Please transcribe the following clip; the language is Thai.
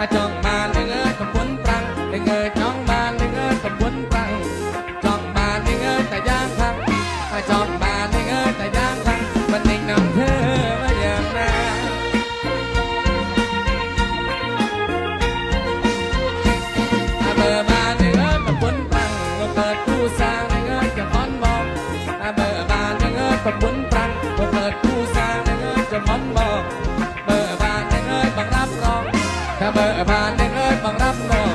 อจองบานเงินกับปุ้นปรังเงินจองบานเงินกับปุ้นปรังจองบานเงินแต่ย่างคังจองบานเงินแต่ย่างคังมันเองนำเธอมาอย่างนั้าเบอร์บานเงินกับปุ้นปรังเปิดคู่สร้างเงิอกับป้อนมองเบอร์บานเงินกับปุ้นปรังเปิดคู่สร้างเงิอกับป้อนมอง เบอร์ผ่านเดินเอิญบังรับเงิ